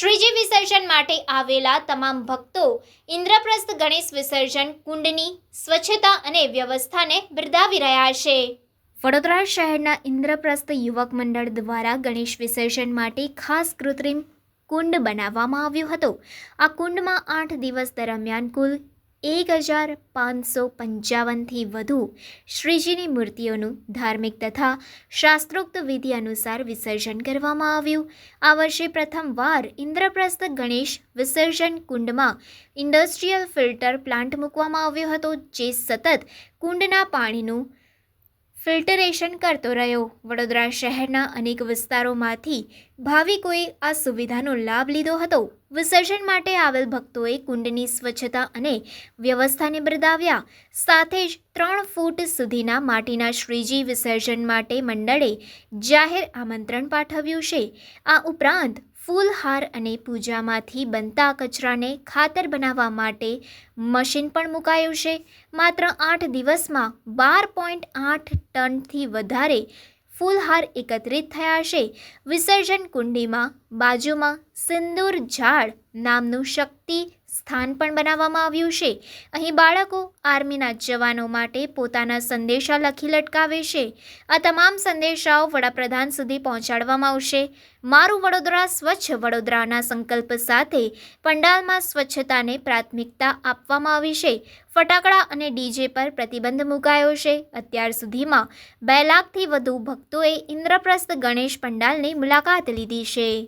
શ્રીજી વિસર્જન માટે આવેલા તમામ ભક્તો ઇન્દ્રપ્રસ્થ ગણેશ વિસર્જન, કુંડની સ્વચ્છતા અને વ્યવસ્થાને બિરદાવી રહ્યા છે. વડોદરા શહેરના ઇન્દ્રપ્રસ્થ યુવક મંડળ દ્વારા ગણેશ વિસર્જન માટે ખાસ કૃત્રિમ કુંડ બનાવવામાં આવ્યો હતો. આ કુંડમાં આઠ દિવસ દરમિયાન કુલ એક હજાર પાંચસો પંચાવનથી વધુ શ્રીજીની મૂર્તિઓનું ધાર્મિક તથા શાસ્ત્રોક્ત વિધિ અનુસાર વિસર્જન કરવામાં આવ્યું. આ વર્ષે પ્રથમવાર ઇન્દ્રપ્રસ્થ ગણેશ વિસર્જન કુંડમાં ઇન્ડસ્ટ્રીયલ ફિલ્ટર પ્લાન્ટ મૂકવામાં આવ્યો હતો, જે સતત કુંડના પાણીનું ફિલ્ટરેશન કરતો રહ્યો. વડોદરા શહેરના અનેક વિસ્તારોમાંથી ભાવિકોએ આ સુવિધાનો લાભ લીધો હતો. વિસર્જન માટે આવેલ ભક્તોએ કુંડની સ્વચ્છતા અને વ્યવસ્થાને બિરદાવ્યા સાથે જ ત્રણ ફૂટ સુધીના માટીના શ્રીજી વિસર્જન માટે મંડળે જાહેર આમંત્રણ પાઠવ્યું છે. આ ઉપરાંત ફૂલહાર અને પૂજામાંથી બનતા કચરાને ખાતર બનાવવા માટે મશીન પણ મુકાયું છે. માત્ર આઠ દિવસમાં બાર પોઈન્ટ આઠ ટનથી વધારે ફૂલહાર એકત્રિત થયા છે. વિસર્જન કુંડીમાં, બાજુમાં સિંદૂર ઝાડ નામનું શક્તિ સ્થાન પણ બનાવવામાં આવ્યું છે. અહીં બાળકો આર્મીના જવાનો માટે પોતાના સંદેશા લખી લટકાવે છે. આ તમામ સંદેશાઓ વડાપ્રધાન સુધી પહોંચાડવામાં આવશે. મારું વડોદરા સ્વચ્છ વડોદરાના સંકલ્પ સાથે પંડાલમાં સ્વચ્છતાને પ્રાથમિકતા આપવામાં આવી છે. ફટાકડા અને ડીજે પર પ્રતિબંધ મુકાયો છે. અત્યાર સુધીમાં બે લાખથી વધુ ભક્તોએ ઇન્દ્રપ્રસ્થ ગણેશ પંડાલની મુલાકાત લીધી છે.